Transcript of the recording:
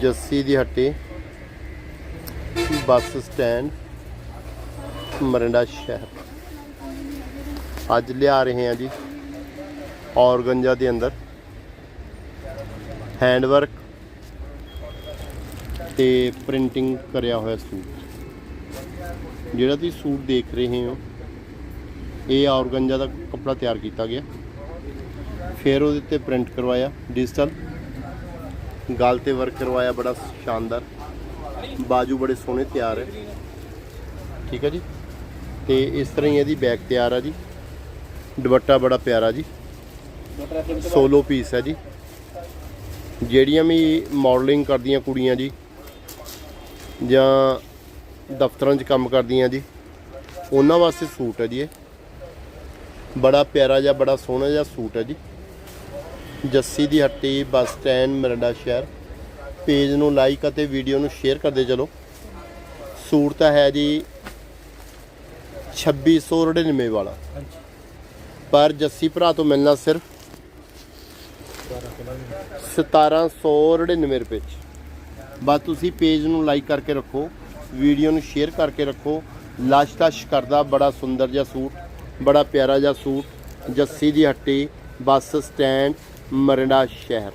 ਜੱਸੀ ਦੀ ਹੱਟੀ, bus stand, Mirinda ਸ਼ਹਿਰ। ਅੱਜ ਲਿਆ ਰਹੇ ਹਾਂ ਜੀ ਔਰਗੰਜਾ ਦੇ ਅੰਦਰ। ਹੈਂਡ ਵਰਕ ਤੇ ਪ੍ਰਿੰਟਿੰਗ ਕਰਿਆ ਹੋਇਆ ਸੂਟ। ਜਿਹੜਾ ਤੁਸੀਂ ਸੂਟ ਦੇਖ ਰਹੇ ਹੋ, ਇਹ ਔਰਗੰਜਾ ਦਾ ਕੱਪੜਾ ਤਿਆਰ ਕੀਤਾ ਗਿਆ। ਫਿਰ ਉਹਦੇ ਤੇ ਪ੍ਰਿੰਟ ਕਰਵਾਇਆ, ਡਿਜੀਟਲ। ਗਲ ਤੇ ਵਰਕ ਕਰਵਾਇਆ, ਬੜਾ ਸ਼ਾਨਦਾਰ। ਬਾਜੂ ਬੜੇ ਸੋਹਣੇ, ਤਿਆਰ ਹੈ। ਠੀਕ ਹੈ ਜੀ? ਤੇ ਇਸ ਤਰ੍ਹਾਂ ਹੀ ਇਹਦੀ ਬੈਕ ਤਿਆਰ ਆ ਜੀ। ਦੁਪੱਟਾ ਬੜਾ ਪਿਆਰਾ ਜੀ। ਸੋਲੋ ਪੀਸ ਹੈ ਜੀ। ਜਿਹੜੀਆਂ ਵੀ ਮਾਡਲਿੰਗ ਕਰਦੀਆਂ ਕੁੜੀਆਂ ਜੀ, ਜਾਂ ਦਫ਼ਤਰਾਂ 'ਚ ਕੰਮ ਕਰਦੀਆਂ ਜੀ, ਉਹਨਾਂ ਵਾਸਤੇ ਸੂਟ ਹੈ ਜੀ ਇਹ। ਬੜਾ ਪਿਆਰਾ ਜਿਹਾ, ਬੜਾ ਸੋਹਣਾ ਜਿਹਾ ਸੂਟ ਹੈ ਜੀ। ਜੱਸੀ ਦੀ ਹੱਟੀ, ਬੱਸ ਸਟੈਂਡ, ਮਰੰਡਾ ਸ਼ਹਿਰ। ਪੇਜ ਨੂੰ ਲਾਈਕ ਅਤੇ ਵੀਡੀਓ ਨੂੰ ਸ਼ੇਅਰ ਕਰਦੇ ਚਲੋ। ਸੂਟ ਤਾਂ ਹੈ ਜੀ 2699 ਵਾਲਾ। ਪਰ ਜੱਸੀ ਭਰਾ ਤੋਂ ਮਿਲਣਾ ਸਿਰਫ 1799 ਰੁਪਏ ਚ। ਬਸ ਤੁਸੀਂ ਪੇਜ ਨੂੰ ਲਾਈਕ ਕਰਕੇ ਰੱਖੋ ਵੀਡੀਓ ਨੂੰ ਸ਼ੇਅਰ ਕਰਕੇ ਰੱਖੋ। ਲਾਸ਼ ਤਸ਼ ਕਰਦਾ ਬੜਾ ਸੁੰਦਰ ਜਿਹਾ ਸੂਟ, ਬੜਾ ਪਿਆਰਾ ਜਿਹਾ ਸੂਟ। ਜੱਸੀ ਦੀ ਹੱਟੀ, ਬੱਸ ਸਟੈਂਡ ਮਰਿੰਡਾ ਸ਼ਹਿਰ।